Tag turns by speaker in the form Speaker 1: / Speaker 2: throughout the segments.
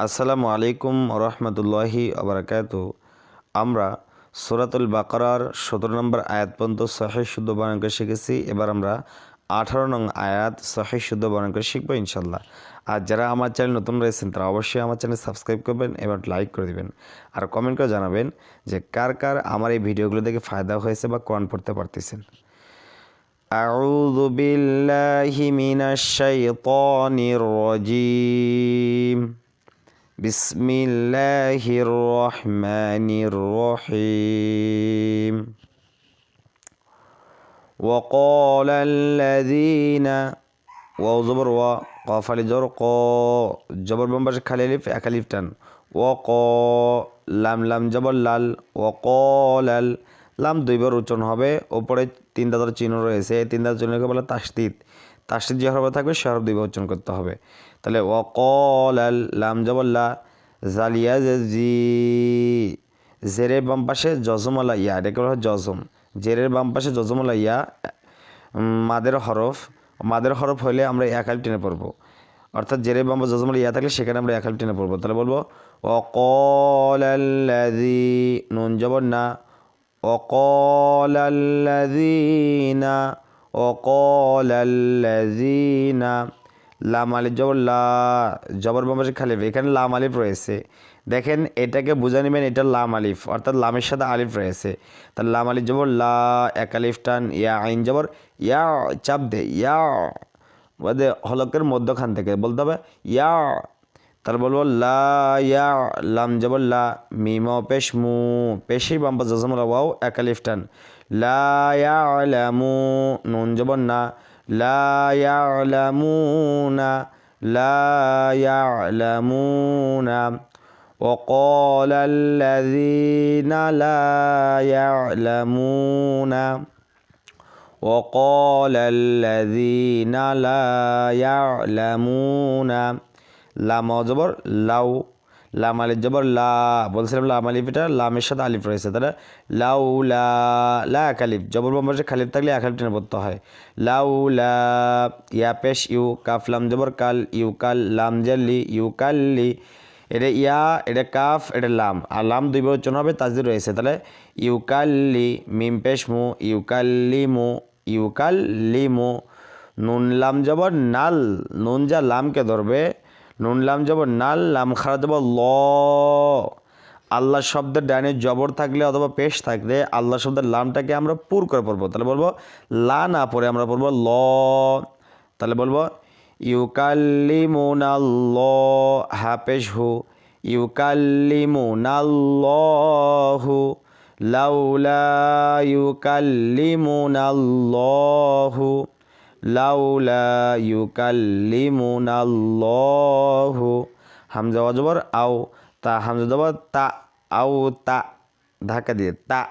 Speaker 1: আসসালামু আলাইকুম রহমতুল্লাহি আবরাকাত আমরা সুরাতুল বাকারার সতেরো নম্বর আয়াত পর্যন্ত সহি শুদ্ধ বানান করে শিখেছি এবার আমরা আঠারো নং আয়াত সহি শুদ্ধ বানান করে শিখবো ইনশাল্লাহ আর যারা আমার চ্যানেল নতুন রয়েছেন তারা অবশ্যই আমার চ্যানেল সাবস্ক্রাইব করবেন এবার লাইক করে দিবেন আর কমেন্ট করে জানাবেন যে কার কার আমার এই ভিডিওগুলো দেখে ফায়দা হয়েছে বা কোরআন পড়তে পারতেছেন أعوذ بالله من الشيطان الرجيم بسم الله الرحمن الرحيم وقال الذين واو زبر و قاف جر قا جبر بمبر خليلف اكليف تن وقا লাম লাম জবর লাল ওকলাল লাম দুইবার উচ্চারণ হবে ওপরে তিন দাদার চিহ্ন রয়েছে এই তিন দাদার চিহ্নকে বলে তাসদিদ তাসদিদ যে হরফে থাকবে সে হরফ দুইবার উচ্চারণ করতে হবে। তাহলে ওকলাল লাম জবর লা জালিয়া জি জেরের বাম পাশে জজমলা ইয়া এটাকে বলা হয়? জজম। জেরের বাম পাশে জজমলা ইয়া, মাদের হরফ মাদের হরফ হলে আমরা একাল টেনে পড়ব। অর্থাৎ জেরে বাম্বা জজমল ইয়া থাকলে সেখানে আমরা একাল টেনে পড়ব। তাহলে বলব অকলাল্লাযী নুন জবর না অকলাল্লাযীনা অকলাল্লাযীনা লাম আলিফ লা জবর বাম্বাসে খালিফ এখানে লাম আলিফ রয়েছে। দেখেন এটাকে বুঝে নেবেন, এটা লাম আলিফ, অর্থাৎ লামের সাথে আলিফ রয়েছে। তাহলে লাম আলিফ জবর, লা, এক আলিফ টান, ইয়া, আইন জবর, ইয়া, চাপ দে, ইয়া, বাদে হলকের মধ্যখান থেকে বলতে হবে, ইয়া তাহলে বলব, লা, ইয়া, লাম জবর, লা, মিম পেশ মু পেশি বাম্পা জজমলা ওয়াও একালিফ টান। لا يعلمون نون جبنا لا يعلمون لا يعلمون. وقال الذين لا يعلمون. وقال الذين لا يعلمون. لا مجبر لو লাম আলিফ জবর লা, বলছিলাম লাম আলিফ, এটা লামের সাথে আলিফ রয়েছে, তাহলে লাউ লা লা এক আলিফ, জবর বম্বাসে খালিফ থাকলে এক টেনে পড়তে হয়। লাউ লা ইয়া পেশ, ইউ, কাফ, লাম জবর, কাল, ইউ, কাল, লাম জাল্লি, ইউ, কাল্লি, এটা ইয়া, এটা কাফ, এটা লাম, আর লাম দুইবার উচ্চারণ হবে তাজদি রয়েছে, তাহলে ইউকাল্লি মিম, পেশ, মু ইউকাল্লিমু ইউকাল্লিমু নুন, লাম জবর, নাল, নুন যা লামকে ধরবে নুন, লাম জবর, নাল, লাম খারা জবর ল। আল্লাহ শব্দের ডাইনে জবর থাকলে অথবা পেশ থাকলে আল্লাহ শব্দের লামটাকে আমরা পুর করে পড়ব। তাহলে বলব, লা না পড়ে আমরা পড়ব, ল। তাহলে বলব, ইউকাল্লিমুনাল্লাহ হাফেজ হু। ইউকাল্লিমুনাল্লাহু, লাউলা ইউকাল্লিমুনাল্লাহু। লাউলা ইউকাল্লিমুনাল্লাহু। হামজা অজবর আও তা, হামজা জবর, তা, আও তা, ধাক্কা দিয়ে, তা,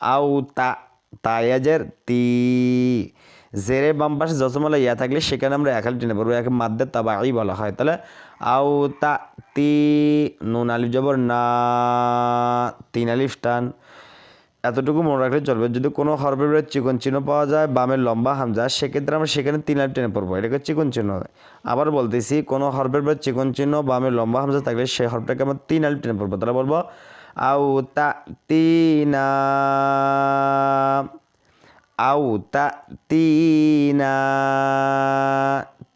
Speaker 1: আও তা তায়াজের তি। জেরে বাম পাশে জসমলা ইয়া থাকলে সেখানে আমরা একাল টেনে পড়ব, একে মাদ্দের তাবাই বলা হয়। তাহলে আও তা, তি, নুন আলিফ জবর, না, তিন আলিফ টান। এতটুকু মনে রাখলে চলবে। যদি কোনো হরফের ভিতরে চিকন চিহ্ন পাওয়া যায়, বামের লম্বা হামজা, সেক্ষেত্রে আমরা সেখানে তিন আলিফ টেনে পড়ব। এটাকে চিকন চিহ্ন আবার বলতেছি, কোনো হরফের ভিতরে চিকন চিহ্ন, বামের লম্বা হামজা থাকলে সেই হরফটাকে আমরা তিন আলিফ টেনে পড়ব। তাহলে বলব আউ তা তিনা আউ তা তিনা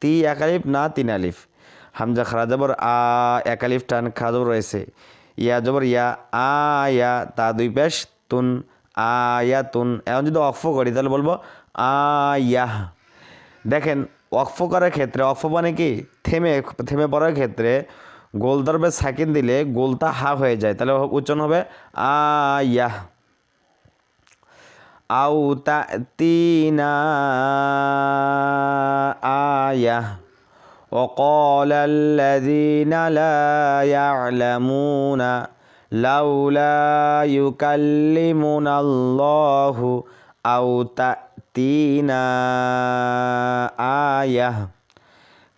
Speaker 1: তি এক আলিফ না তিন আলিফ। হামজা খারা যাবর আ, এক আলিফ টান খা জবর রয়েছে। ইয়া জবর ইয়া, আ, ইয়া, তা দুই পেশ তুন আয়া তুন এখন যদি অক্ফ করি তাহলে বলবো আয়া দেখেন অক্ফ করার ক্ষেত্রে অক্ফ মানে কি থেমে থেমে পড়ার ক্ষেত্রে গোল দরবে সাকিন দিলে গোলটা হা হয়ে যায় তাহলে উচ্চারণ হবে আয়া আউ তাতিনা আয়া وقال الذين لا يعلمون লাউলা ইউকাল্লিমুনাল্লাহু আও তাতিনা আয়াহ।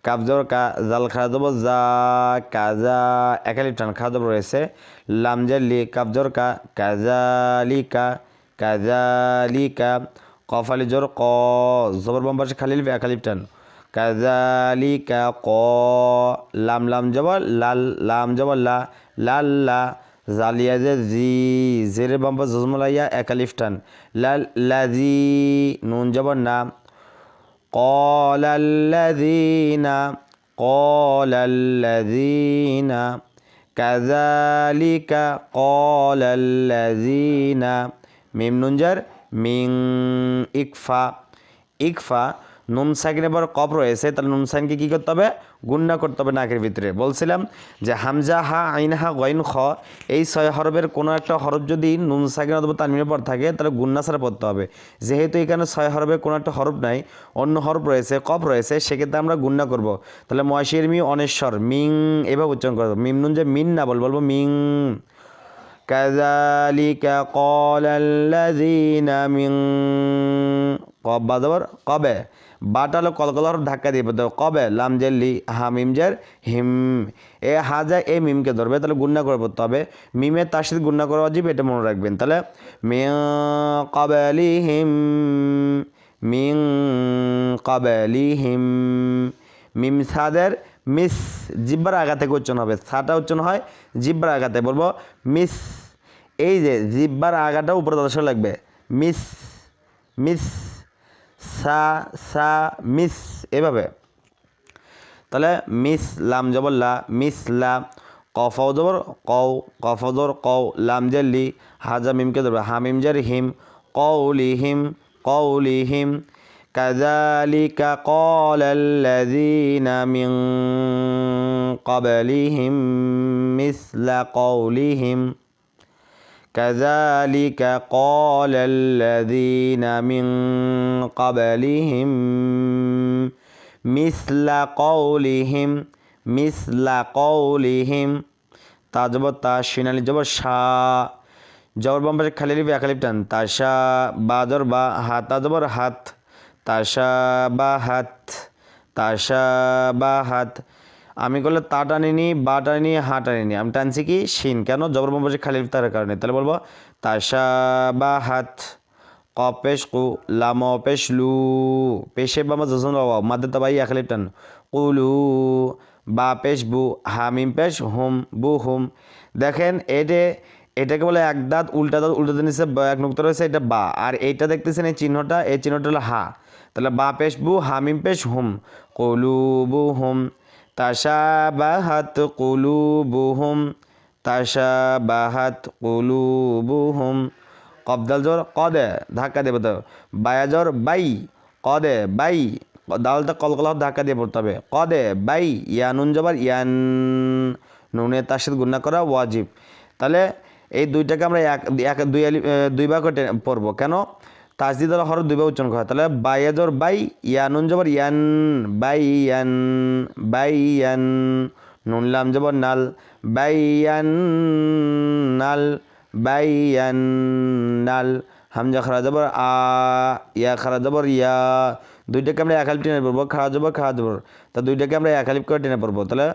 Speaker 1: কাবজর কা, জাল খাজব জা কাজা একালি টান খাজব রয়েছে। লামজালি কাবজর কা কাজালিকা কাজালিকা কফালি জোর, ক, জবর বম্বাসে খালিল একালিপ টান। কাজালিকা ক লাম লাম জবর লাল, লাম জবর লা লাল্লা জালিয়াজে জি, জেরে বাম্পা জজমলাইয়া একালিফ টান লাজি, নুন জবর না। কলাল্লাদিনা কলাল্লাদিনা কাজালিকা কলাল্লাদিনা মিম নুনজার মিং ইকফা। ইকফা নুন সাইনের পর কপ রয়েছে তাহলে নুন সাইনকে কী করতে হবে গুন্না করতে হবে নাকের ভিতরে বলছিলাম যে হামজা হা আইন হা গইন খ এই ছয় হরফের কোনো একটা হরফ যদি নুন সাইন অথবা তানমিনের পর থাকে তাহলে গুন্না ছাড়া পড়তে হবে যেহেতু এখানে ছয় হরফের কোনো একটা হরফ নাই অন্য হরফ রয়েছে কপ রয়েছে সেক্ষেত্রে আমরা গুন্না করব তাহলে ময়সির মি অনেশ্বর মিং এভাবে উচ্চারণ করবো মিম নুন যে মিন না বল বলবো মিং كذلك قال الذين من কব বাজাবার কবে বাটা হলো কলকলার ধাক্কা দিয়ে পড়তে হবে কবে? লাম জেল্লি হা মিম জের হিম। এ হা যায় এ মিমকে ধরবে, তাহলে গুন্না করে পড়তে হবে মিমের তার সাথে গুন্না করা অজীব এটা মনে রাখবেন। তাহলে মে কবেলি হিম? মিং কবেলি হিম? মিম সাদের মিস জিব্বার আঘাতে উচ্চন হবে। সাটা উচ্চারণ হয় জিব্বার আঘাতে বলব, মিস, এই যে জিব্বার আগাটা উপরে দশ লাগবে। মিস মিস সা সা মিস এভাবে তাহলে মিস লাম জবর লা মিস লা কফাও জবর কও কফাও জবর কও লাম জেল্লি হাজা মিমকে ধরবে হামিম জার হিম কৌলি হিম কৌলি হিম كذلك قال الذين من قبلهم مثل قولهم كذلك قال الذين من قبلهم مثل قولهم مثل قولهم তাজবর তা সিনালি জবর শা জবর বাম্পাসে খালি লিপি একালিপ টান তাশা বাজর বা হাত তাজবর হাত তাশা বা হাত তাশা বা হাত আমি করলে তা টানিনি বা টানিনি হা টানিনি আমি টানছি কি শিন কেন জবর বাম্পাসে খালি লিপি তার কারণে তাহলে বলবো তাশা বা হাত কপেশ কু লাম পেশ লু পেশে বামা জজন বাবা মাদ্দে তাবাই একালিপ টান কুলু বা পেশ বু হামিম পেশ হুম বু হুম দেখেন এটে এটাকে বলে এক দাঁত, উল্টা দাঁত উল্টা দাঁত নিচে এক নুক্তা রয়েছে, এটা বা। আর এইটা দেখতেছেন এই চিহ্নটা এই চিহ্নটা হলো হা। তাহলে বা পেশ বু, হামিম পেশ, হুম। কলু বু, হুম। তাসা বাহাত কলু বু, হুম। তাসা বাহাত কলু বু, হুম। কবদাল জোর কদে, ধাক্কা দিয়ে পড়তে হবে। বায়াজর বাই, কদে, বাই দালটা কলকলা ধাক্কা দিয়ে পড়তে হবে। কদে, বাই ইয়ানুন জবার ইয়ান নুনে তার সাথে গুণা করা ওয়াজিব। তাহলে এই দুইটাকে আমরা এক এক, দুই দুইবার করে পড়ব। কেন? তাজদিদ আল হরফ দুইবার উচ্চারণ করা তাহলে বাইয়াজর বাই ইয়ানুন জবর ইয়ান বাই ইয়ান বাই ইয়ান নুন লাম জবর, নাল, বাই ইয়ান নাল বাই ইয়ান নাল হামজা খারা জবর আ ইয়া খারা জবর ইয়া দুইটাকে আমরা এক আলিপ টেনে পড়বো খাওয়া জবর খাওয়া জবর তা দুইটাকে আমরা এক আলিপ করে টেনে পড়বো তাহলে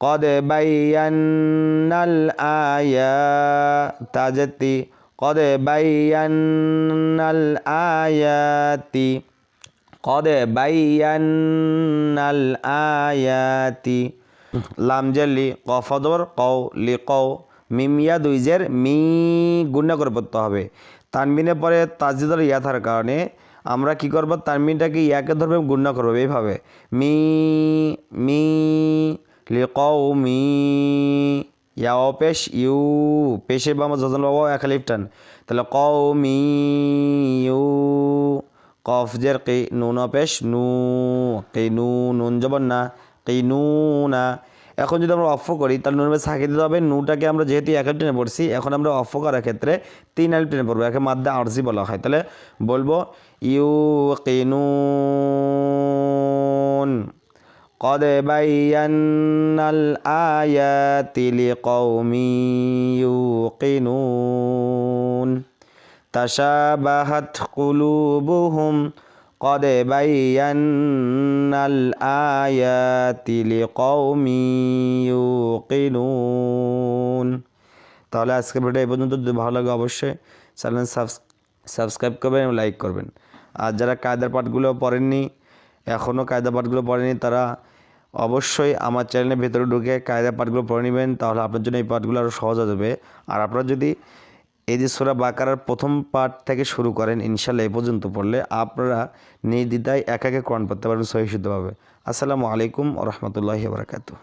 Speaker 1: قد بينا الآيات تجتي قد بينا الآيات قد بينا الآيات লাম জেলি কফদর কও লিকও মিমিয়া দুইজের মি গুণা করে পড়তে হবে। তানবিনের পরে তাজিদর ইয়া থাকার কারণে আমরা কি করব? তানবিনটাকে ইয়াকে ধরবে গুণা করব এইভাবে। মি মি লিকৌমি ইয়াও পেশ, ইউ, পেশে বামা যজন বাবা এক লিফটান তাহলে কৌমি ইউ, কফ জের কে, নুন পেশ, নু, কে, নু, নুন জবন না, কে, নু, না। এখন যদি আমরা অফ করি তাহলে নুন সাকে দিতে হবে নুটাকে আমরা যেহেতু এক টেনে পড়ছি এখন আমরা অফ করার ক্ষেত্রে তিন আলিপ টেনে পড়বো একে মাদ্দা আরজি বলা হয় তাহলে বলবো ইউ কেনুন قد بينا الآيات لقوم يوقنون تشابهت قلوبهم قد بينا الآيات لقوم يوقنون তাহলে আজকে ভিডিও এই পর্যন্ত যদি ভালো লাগে অবশ্যই চ্যানেল সাবস্ক্রাইব করবেন এবং লাইক করবেন আর যারা কায়দার পাঠগুলো পড়েননি এখনও কায়দা পাঠগুলো পড়েনি তারা অবশ্যই আমার চ্যানেলের ভেতরে ঢুকে কায়দা পাঠগুলো পড়ে নেবেন তাহলে আপনার জন্য এই পাঠগুলো আরও সহজ হয়ে যাবে আর আপনারা যদি এই যে সোরা বাকারার প্রথম পার্ট থেকে শুরু করেন, ইনশাল্লাহ এ পর্যন্ত পড়লে আপনারা নির্দ্বিধায় একাকে কোরআন পড়তে পারবেন, সহি আসসালামু আলাইকুম রহমতুল্লাহি বারাকাতু